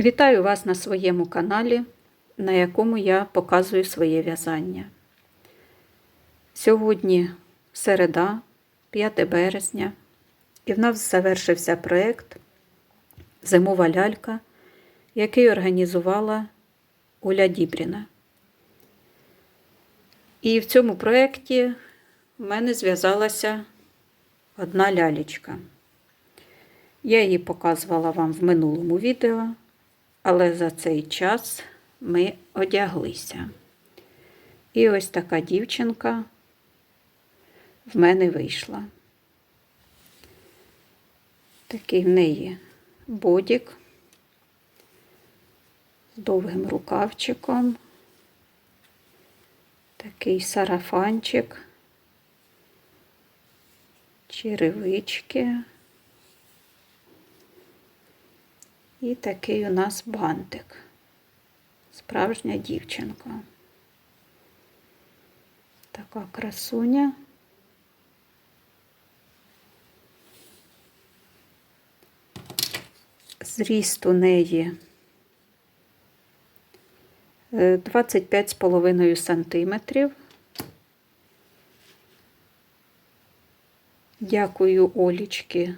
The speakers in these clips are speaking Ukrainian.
Вітаю вас на своєму каналі, на якому я показую своє в'язання. Сьогодні середа, 5 березня, і в нас завершився проєкт Зимова лялька, який організувала Оля Дібріна. І в цьому проєкті в мене зв'язалася одна лялечка. Я її показувала вам в минулому відео, але за цей час ми одяглися. І ось така дівчинка в мене вийшла. Такий в неї бодік з довгим рукавчиком, такий сарафанчик, черевички. І такий у нас бантик. Справжня дівчинка. Така красуня. Зріст у неї 25,5 сантиметрів. Дякую Олічки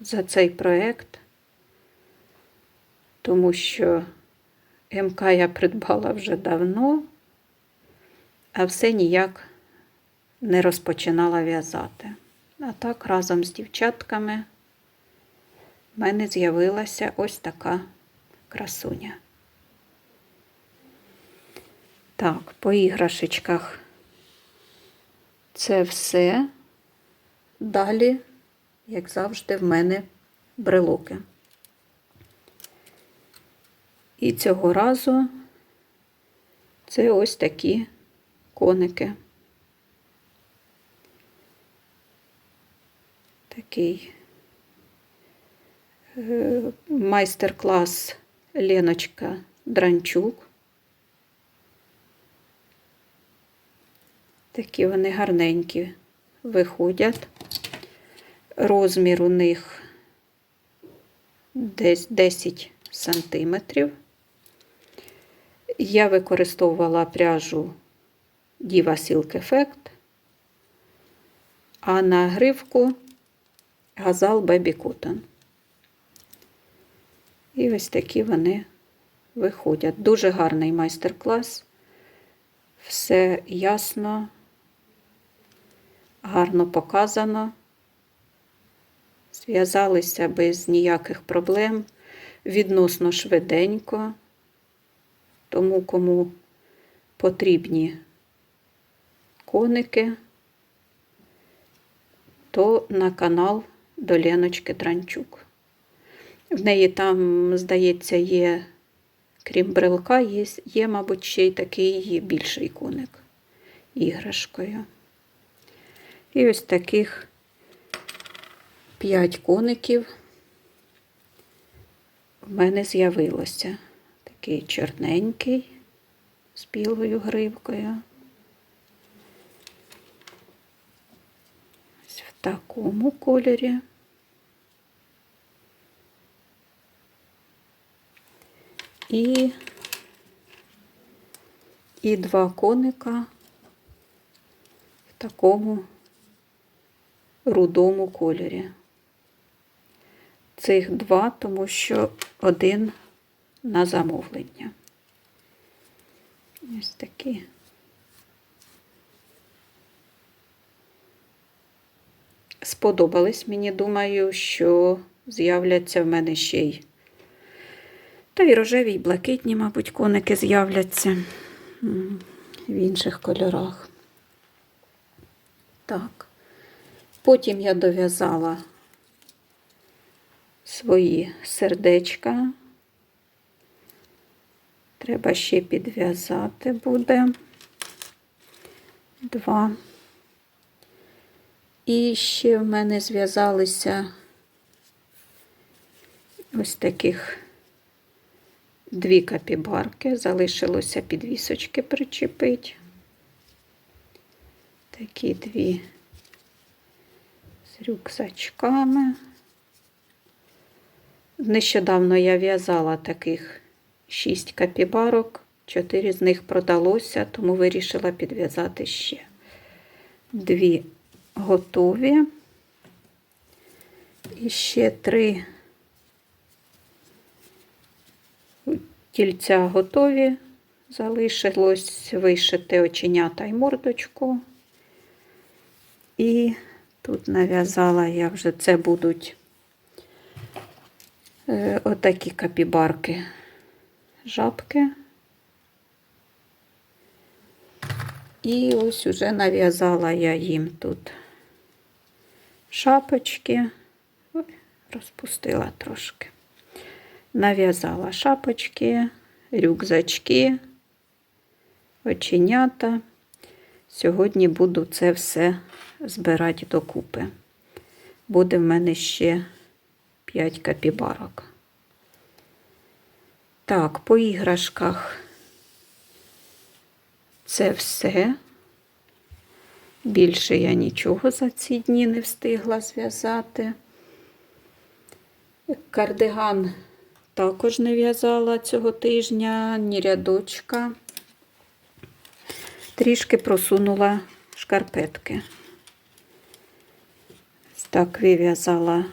за цей проект тому що МК я придбала вже давно, а все ніяк не розпочинала в'язати. А так разом з дівчатками в мене з'явилася ось така красуня. Так, по іграшечках це все. Далі, як завжди, в мене брелоки. І цього разу це ось такі коники. Такий е, майстер-клас Леночка Дранчук. Такі вони гарненькі виходять. Розмір у них десь 10 сантиметрів. Я використовувала пряжу Diva Silk Effect, а на гривку газал Baby Cotton. І ось такі вони виходять. Дуже гарний майстер-клас. Все ясно, гарно показано. Зв'язалися без ніяких проблем, відносно швиденько. Тому кому потрібні коники, то на канал до Леночки Транчук. В неї там, здається, є, крім брелка, є, є, мабуть, ще й такий більший коник іграшкою. І ось таких п'ять коників в мене з'явилося такий чорненький з білою гривкою. Ось в такому кольорі. І, і два коника в такому рудому кольорі. Цих два, тому що один на замовлення. Ось такі. Сподобались мені, думаю, що з'являться в мене ще й. Та й рожеві, і блакитні, мабуть, коники з'являться в інших кольорах. Так. Потім я дов'язала свої сердечка. Треба ще підв'язати буде два. І ще в мене зв'язалися ось таких дві капібарки. Залишилося підвісочки причепити. Такі дві з рюкзачками. Нещодавно я в'язала таких шість капібарок, чотири з них продалося, тому вирішила підв'язати ще. Дві готові. І ще три тільця готові. Залишилось вишити оченята й мордочку. І тут нав'язала я вже це будуть е, отакі капібарки, жабки. І ось уже нав'язала я їм тут шапочки. Ой, розпустила трошки. Нав'язала шапочки, рюкзачки, оченята. Сьогодні буду це все збирати докупи. Буде в мене ще 5 капібарок. Так, по іграшках це все. Більше я нічого за ці дні не встигла зв'язати. Кардиган також не в'язала цього тижня, ні рядочка. Трішки просунула шкарпетки. Так вив'язала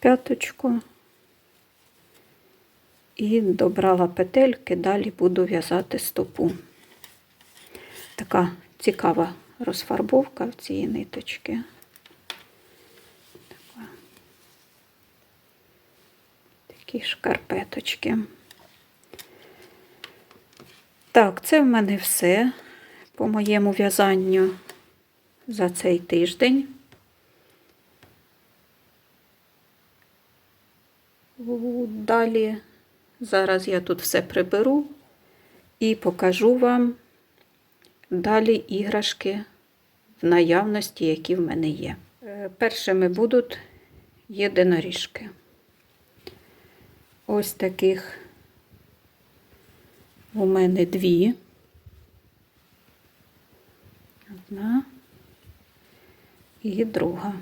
п'яточку і добрала петельки, далі буду в'язати стопу. Така цікава розфарбовка в цієї ниточки. Такі шкарпеточки. Так, це в мене все по моєму в'язанню за цей тиждень. Далі зараз я тут все приберу і покажу вам далі іграшки в наявності, які в мене є. Е, Першими будуть єдиноріжки. Ось таких у мене дві. Одна і друга.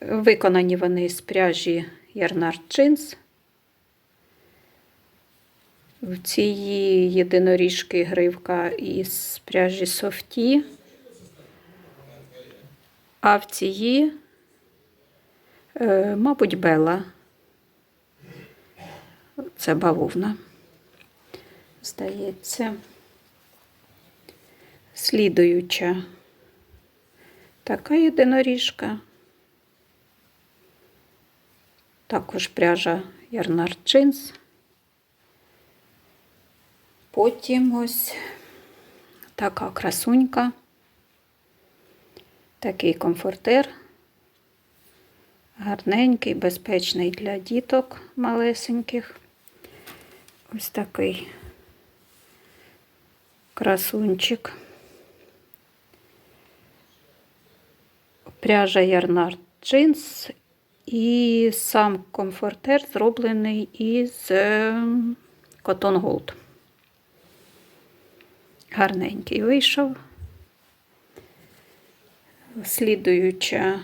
Виконані вони з пряжі Ярнар Джинс. В цієї єдиноріжки гривка із пряжі Софті, а в цієї, е, мабуть, Бела. Це бавовна. Здається, слідуюча така єдиноріжка. Також пряжа Ярнар Джинс. Потім ось така красунька, такий комфортер, гарненький, безпечний для діток малесеньких. Ось такий красунчик. Пряжа Ярнар джинс і сам комфортер зроблений із ем, Cotton Gold. Гарненький вийшов. Слідуюча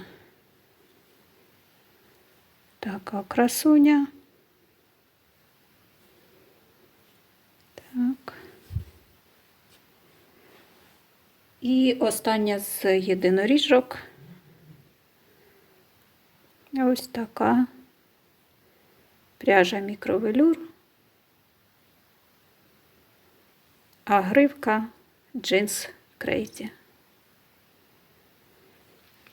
така красуня. Так. І остання з єдиноріжок. Ось така пряжа мікровелюр, а гривка джинс крейзі.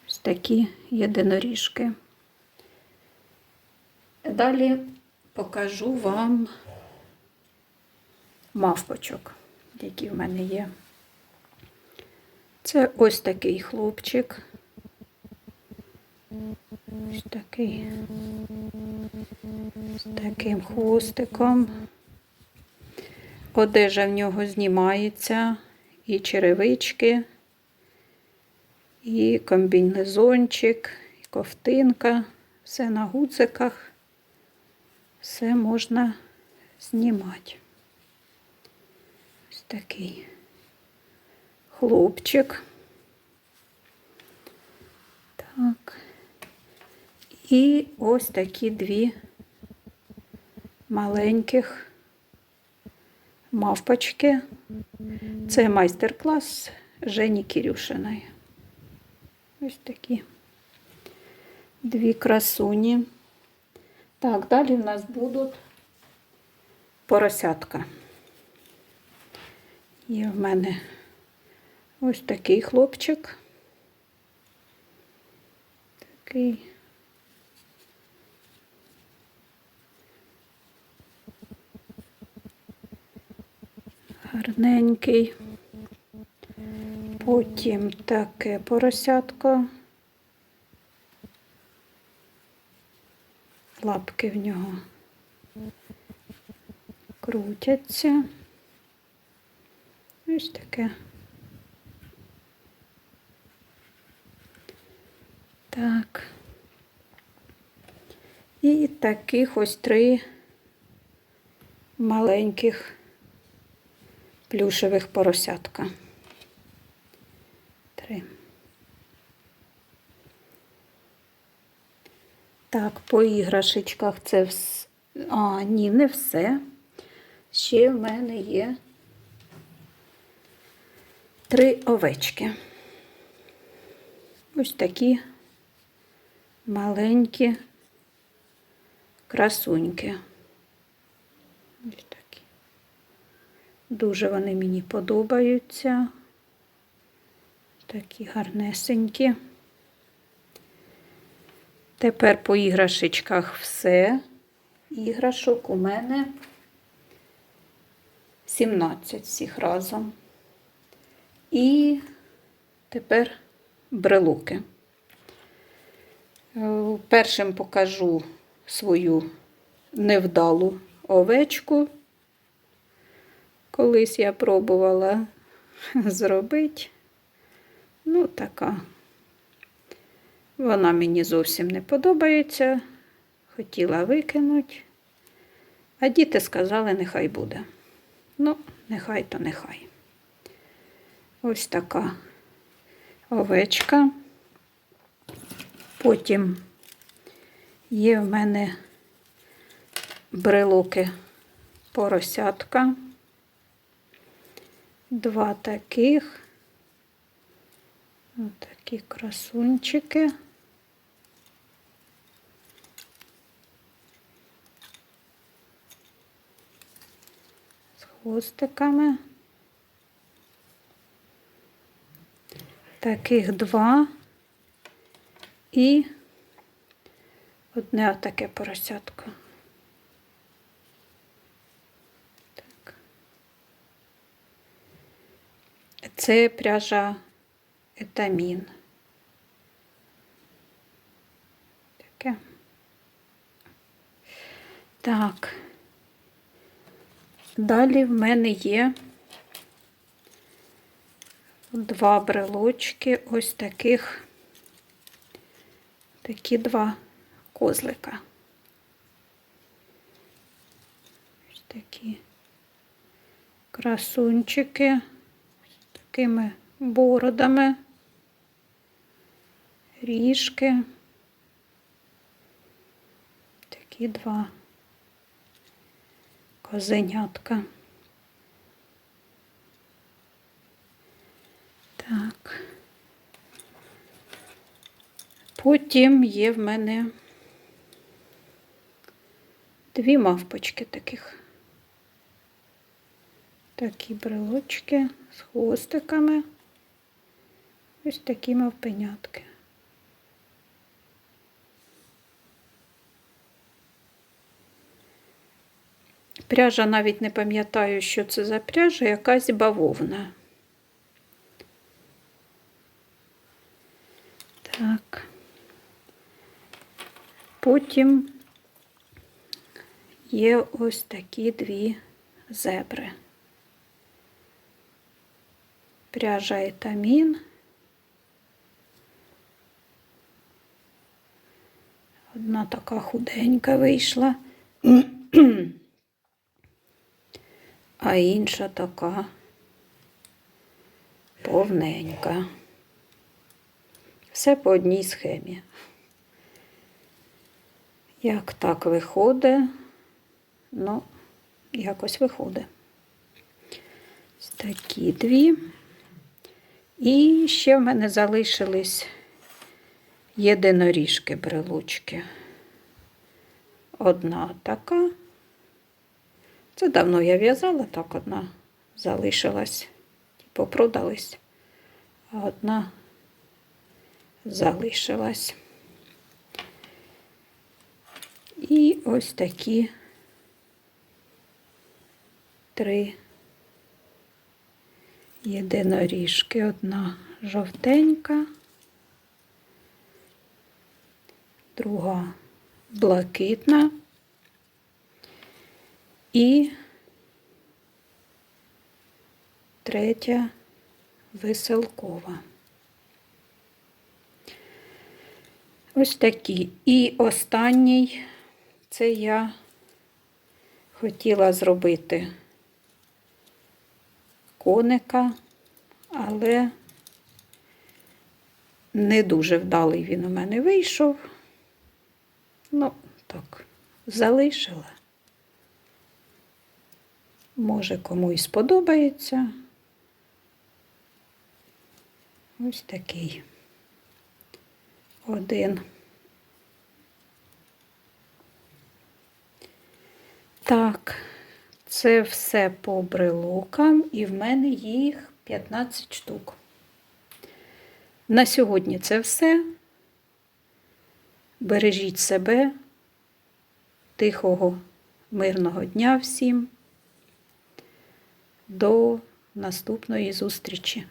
Ось такі єдиноріжки. Далі покажу вам мавпочок, які в мене є. Це ось такий хлопчик. Ось такий з таким хвостиком. Одежа в нього знімається, і черевички, і комбінезончик, і ковтинка, все на гудзиках, все можна знімати. Ось такий хлопчик. Так. І ось такі дві маленьких мавпочки. Це майстер-клас Жені Кірюшиної. Ось такі дві красуні. Так, далі в нас будуть поросятка. Є в мене ось такий хлопчик. Такий. Гарненький. Потім таке поросятко. Лапки в нього крутяться. Ось таке. Так. І таких ось три маленьких плюшевих поросятка. Три. Так, по іграшечках це все. А, ні, не все. Ще в мене є три овечки. Ось такі маленькі красуньки. Ось такі. Дуже вони мені подобаються. Такі гарнесенькі. Тепер по іграшечках все. Іграшок у мене 17 всіх разом. І тепер брелоки. Е, Першим покажу свою невдалу овечку. Колись я пробувала зробити. Ну, така. Вона мені зовсім не подобається. Хотіла викинути. А діти сказали, нехай буде. Ну, нехай то нехай. Ось така овечка. Потім є в мене брелоки поросятка. Два таких. Ось такі красунчики. З хвостиками. Таких два і одне отаке поросятко. Так. Це пряжа етамін. Таке. Так. Далі в мене є два брелочки, ось таких, такі два козлика. Ось такі красунчики такими бородами, ріжки. Такі два козенятка. Так. Потім є в мене дві мавпочки таких. Такі брелочки з хвостиками. Ось такі мавпенятки. Пряжа навіть не пам'ятаю, що це за пряжа, якась бавовна. Так. Потім є ось такі дві зебри. Пряжа етамін. Одна така худенька вийшла, а інша така повненька. Все по одній схемі. Як так виходить? Ну, якось виходить. Ось такі дві. І ще в мене залишились єдиноріжки брелочки. Одна така. Це давно я в'язала, так одна залишилась. Типу продались. А одна залишилась. І ось такі три єдиноріжки. Одна жовтенька, друга блакитна і третя веселкова. Ось такі. І останній це я хотіла зробити коника, але не дуже вдалий він у мене вийшов. Ну, так, залишила. Може, кому і сподобається. Ось такий один. Так, це все по брелокам, і в мене їх 15 штук. На сьогодні це все. Бережіть себе, тихого, мирного дня всім. До наступної зустрічі!